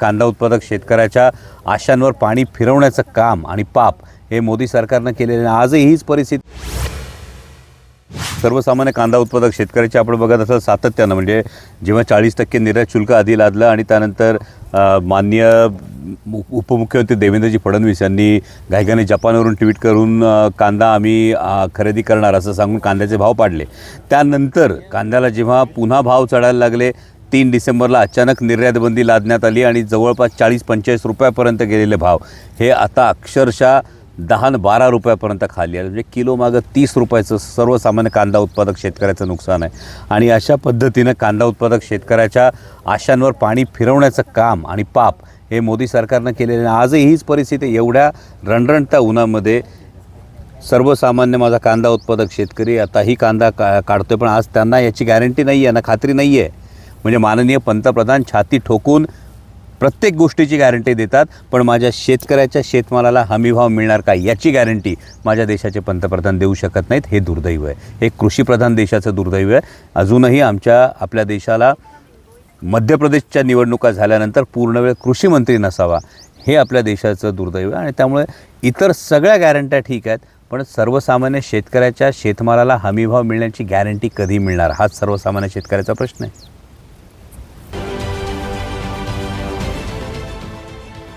कांदा उत्पादक शेतकऱ्याच्या आशांवर पाणी फिरवण्याचं काम आणि पाप हे मोदी सरकारनं केलेलं आहे. आजही हीच परिस्थिती. सर्वसामान्य कांदा उत्पादक शेतकऱ्याचे आपण बघत असाल सातत्यानं म्हणजे जेव्हा चाळीस टक्के निर्यात शुल्क आधी लादलं आणि त्यानंतर मान्य माननीय उपमुख्यमंत्री देवेंद्रजी फडणवीस यांनी घाईघाईने जपानवरून ट्विट करून कांदा आम्ही खरेदी करणार असं सांगून कांद्याचे भाव पाडले. त्यानंतर कांद्याला जेव्हा पुन्हा भाव चढायला लागले तीन डिसेंबरला अचानक निर्यातबंदी लादण्यात आली आणि जवळपास चाळीस पंचेचाळीस रुपयापर्यंत गेलेले भाव. हे आता अक्षरशः दहा न बारा रुपयापर्यंत खाली आले. म्हणजे किलोमागं तीस रुपयाचं सर्वसामान्य कांदा उत्पादक शेतकऱ्याचं नुकसान आहे. आणि अशा पद्धतीनं कांदा उत्पादक शेतकऱ्याच्या आशांवर पाणी फिरवण्याचं काम आणि पाप हे मोदी सरकारनं केलेलं आहे. आजही हीच परिस्थिती एवढ्या रणरणत्या उन्हामध्ये सर्वसामान्य माझा कांदा उत्पादक शेतकरी आताही कांदा का काढतोय. पण आज त्यांना याची गॅरंटी नाही आहे ना खात्री नाही आहे म्हणजे माननीय पंतप्रधान छाती ठोकून प्रत्येक गोष्टीची गॅरंटी देतात पण माझ्या शेतकऱ्याच्या शेतमालाला हमीभाव मिळणार का याची गॅरंटी माझ्या देशाचे पंतप्रधान देऊ शकत नाहीत हे दुर्दैव आहे. हे कृषीप्रधान देशाचं दुर्दैव आहे. अजूनही आमच्या आपल्या देशाला मध्य प्रदेशच्या निवडणुका झाल्यानंतर पूर्ण वेळ कृषीमंत्री नसावा हे आपल्या देशाचं दुर्दैव आहे. आणि त्यामुळे इतर सगळ्या गॅरंट्या ठीक आहेत पण सर्वसामान्य शेतकऱ्याच्या शेतमालाला हमीभाव मिळण्याची गॅरंटी कधी मिळणार? हाच सर्वसामान्य शेतकऱ्याचा प्रश्न आहे.